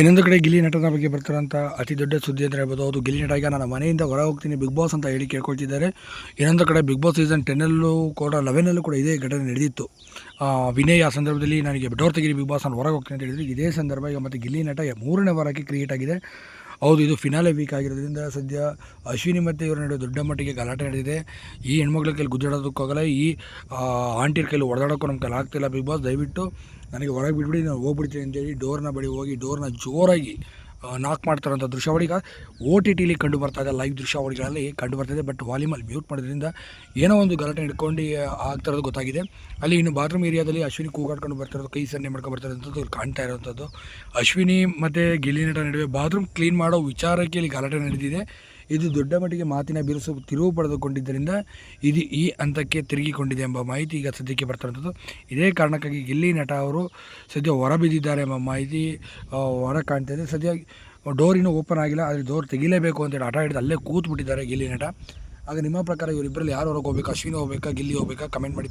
ಇನ್ನೊಂದು ಕಡೆ ಗಿಲ್ಲಿ ನಟನ ಬಗ್ಗೆ ಬರ್ತಿರೋಂಥ ಅತಿ ದೊಡ್ಡ ಸುದ್ದಿ ಅಂತ ಹೇಳ್ಬೋದು. ಹೌದು, ಗಿಲ್ಲಿ ನಟ ಈಗ ನಾನು ಮನೆಯಿಂದ ಹೊರ ಹೋಗ್ತೀನಿ ಬಿಗ್ ಬಾಸ್ ಅಂತ ಹೇಳಿ ಕೇಳ್ಕೊಳ್ತಿದ್ದಾರೆ. ಇನ್ನೊಂದು ಕಡೆ ಬಿಗ್ ಬಾಸ್ ಸೀಸನ್ ಟೆನ್ನಲ್ಲೂ ಕೂಡ ಲೆವೆನಲ್ಲೂ ಕೂಡ ಇದೇ ಘಟನೆ ನಡೆದಿತ್ತು. ವಿನಯ್ ಆ ಸಂದರ್ಭದಲ್ಲಿ ನನಗೆ ಡೋರ್ ತೆಗಿರಿ ಬಿಗ್ ಬಾಸ್ ನಾನು ಹೊರಗೆ ಹೋಗ್ತೀನಿ ಅಂತ ಹೇಳಿದ್ರು. ಇದೇ ಸಂದರ್ಭ ಈಗ ಮತ್ತು ಗಿಲ್ಲಿ ನಟ ಮೂರನೇ ವಾರಕ್ಕೆ ಕ್ರಿಯೇಟ್ ಆಗಿದೆ. ಹೌದು, ಇದು ಫಿನಾಲೆ ವೀಕ್ ಆಗಿರೋದ್ರಿಂದ ಸದ್ಯ ಅಶ್ವಿನಿ ಮತ್ತು ಇವರ ನಡುವೆ ದೊಡ್ಡ ಮಟ್ಟಿಗೆ ಗಲಾಟೆ ನಡೆದಿದೆ. ಈ ಹೆಣ್ಮಕ್ಳ ಕೈಲಿ ಗುದ್ದಾಡೋದಕ್ಕಾಗಲ್ಲ ಈ ಆಂಟಿರ್ ಕೈಲಿ ಹೊಡೆದಾಡೋಕ್ಕೂ ನಮ್ಮ ಕೈಲಿ ಆಗ್ತಿಲ್ಲ. ಬಿಗ್ ಬಾಸ್ ದಯವಿಟ್ಟು ನನಗೆ ಹೊರಗೆ ಬಿಟ್ಬಿಡಿ, ನಾನು ಹೋಗ್ಬಿಡ್ತೀನಿ ಅಂತೇಳಿ ಡೋರ್ನ ಬಳಿ ಹೋಗಿ ಡೋರ್ನ ಜೋರಾಗಿ ನಾಕ್ ಮಾಡ್ತಾರಂಥ ದೃಶ್ಯಾವಳಿ ಈಗ ಓ ಟಿ ಟಿಲಿ ಕಂಡು ಬರ್ತಾ ಇದೆ ಲೈವ್ ದೃಶ್ಯಾವಳಿಗಳಲ್ಲಿ ಕಂಡು ಬರ್ತಾ ಇದೆ ಬಟ್ ವಾಲ್ಯೂಮಲ್ಲಿ ಮ್ಯೂಟ್ ಮಾಡೋದ್ರಿಂದ ಏನೋ ಒಂದು ಗಲಾಟೆ ಹಿಡ್ಕೊಂಡು ಆಗ್ತಿರೋದು ಗೊತ್ತಾಗಿದೆ. ಅಲ್ಲಿ ಇನ್ನು ಬಾತ್ರೂಮ್ ಏರಿಯಾದಲ್ಲಿ ಅಶ್ವಿನಿ ಕೂಗಾಡ್ಕೊಂಡು ಬರ್ತಿರೋದು, ಕೈ ಸನ್ನೆ ಮಾಡ್ಕೊಂಡು ಬರ್ತಿರೋಂಥದ್ದು ಇಲ್ಲಿ ಕಾಣ್ತಾ ಇರೋವಂಥದ್ದು ಅಶ್ವಿನಿ ಮತ್ತು ಗಿಲ್ಲಿ ನಟ ನಡುವೆ ಬಾತ್ರೂಮ್ ಕ್ಲೀನ್ ಮಾಡೋ ವಿಚಾರಕ್ಕೆ ಇಲ್ಲಿ ಗಲಾಟೆ ನಡೆದಿದೆ. ಇದು ದೊಡ್ಡ ಮಟ್ಟಿಗೆ ಮಾತಿನ ಬಿರುಸು ತಿರುವು ಪಡೆದುಕೊಂಡಿದ್ದರಿಂದ ಇದು ಈ ಹಂತಕ್ಕೆ ತಿರುಗಿಕೊಂಡಿದೆ ಎಂಬ ಮಾಹಿತಿ ಈಗ ಸದ್ಯಕ್ಕೆ ಬರ್ತಿರೋಂಥದ್ದು ಇದೇ ಕಾರಣಕ್ಕಾಗಿ ಗಿಲ್ಲಿ ನಟ ಅವರು ಸದ್ಯ ಹೊರ ಬಿದ್ದಿದ್ದಾರೆ ಎಂಬ ಮಾಹಿತಿ ಹೊರ ಕಾಣ್ತಾ ಇದೆ. ಸದ್ಯ ಡೋರ್ ಇನ್ನೂ ಓಪನ್ ಆಗಿಲ್ಲ, ಆದರೆ ಡೋರ್ ತೆಗಿಲೇಬೇಕು ಅಂತೇಳಿ ಆಟ ಹಿಡಿದು ಅಲ್ಲೇ ಕೂತ್ಬಿಟ್ಟಿದ್ದಾರೆ ಗಿಲ್ಲಿ ನಟ. ಆಗ ನಿಮ್ಮ ಪ್ರಕಾರ ಇವರಿಬ್ಬರಲ್ಲಿ ಯಾರು ಹೊರಗೆ ಹೋಗ್ಬೇಕು ಅಶ್ವಿನಿ ಹೋಗ್ಬೇಕಾ, ಗಿಲ್ಲಿ ಹೋಗ್ಬೇಕಾ? ಕಮೆಂಟ್ ಮಾಡಿ